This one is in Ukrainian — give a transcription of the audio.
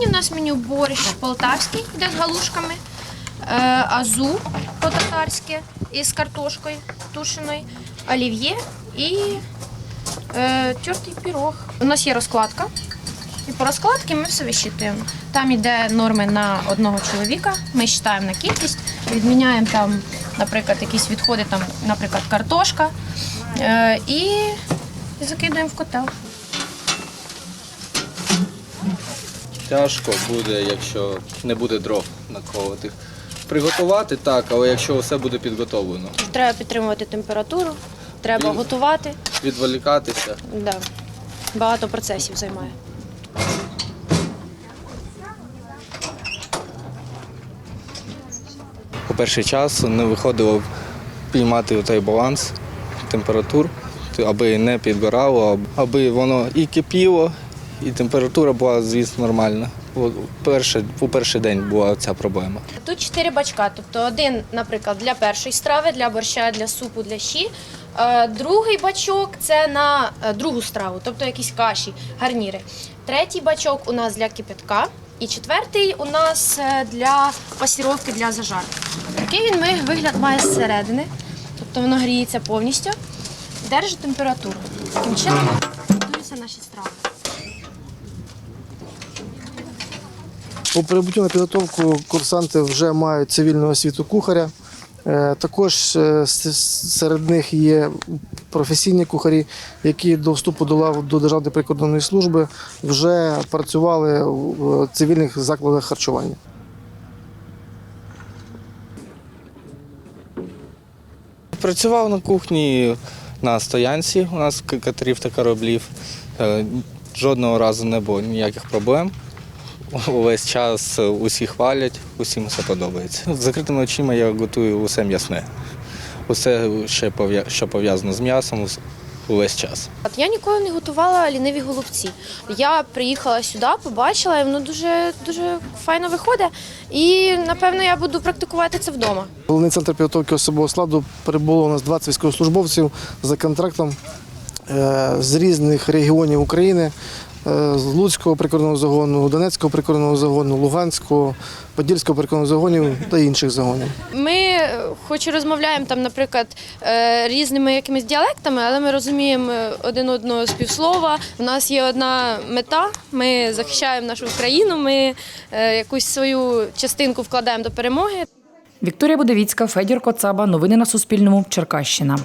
Сьогодні у нас меню борщ полтавський, де з галушками, е, азу по-татарськи із картошкою тушеною, олів'є і е, тертий пірог. У нас є розкладка. І по розкладці ми все висчитуємо. Там йде норми на одного чоловіка. Ми вважаємо на кількість, відміняємо там, наприклад, якісь відходи, там, наприклад, картошка. Е, і закидуємо в котел. Тяжко буде, якщо не буде дров наколотих. Приготувати так, але якщо все буде підготовлено. Треба підтримувати температуру, треба І- готувати. Відволікатися. Да. Багато процесів займає. У перший час не виходило піймати той баланс температур, аби не підгорало, аби воно і кипіло, і температура була, звісно, нормальна. У перший день була ця проблема. Тут чотири бачка. Тобто один, наприклад, для першої страви, для борща, для супу, для щі. Е, Другий бачок це на е, другу страву, тобто якісь каші, гарніри. Третій бачок у нас для кипятка. І четвертий у нас е, для пасіровки для зажарки. Такий він ми- вигляд має зсередини, тобто воно гріється повністю, держить температуру. Таким чином готуються наші страви. По прибуттю на підготовку курсанти вже мають цивільну освіту кухаря. Е, Також е, серед них є професійні кухарі, які до вступу до лав до Державної прикордонної служби вже працювали в цивільних закладах харчування. Працював на кухні на стоянці у нас катерів та кораблів. Е, Жодного разу не було ніяких проблем. Увесь час усі хвалять, усім все подобається. З закритими очима я готую усе м'ясне. Усе, ще пов'я- що пов'язано з м'ясом, увесь час. От я ніколи не готувала ліниві голубці. Я приїхала сюди, побачила, і воно дуже дуже файно виходить. І напевно я буду практикувати це вдома. Головний центр підготовки особового складу прибуло у нас 20 військовослужбовців за контрактом е, з різних регіонів України. Е, З Луцького прикордонного загону, Донецького прикордонного загону, Луганського, Подільського прикордонного загонів та інших загонів. Ми, е, хоч і розмовляємо там, наприклад, е, різними якимись діалектами, але ми розуміємо один одного з півслова. У нас є одна мета. Ми захищаємо нашу країну. Ми якусь свою частинку вкладаємо до перемоги. Вікторія Будовіцька, Федір Коцаба. Новини на Суспільному. Черкащина.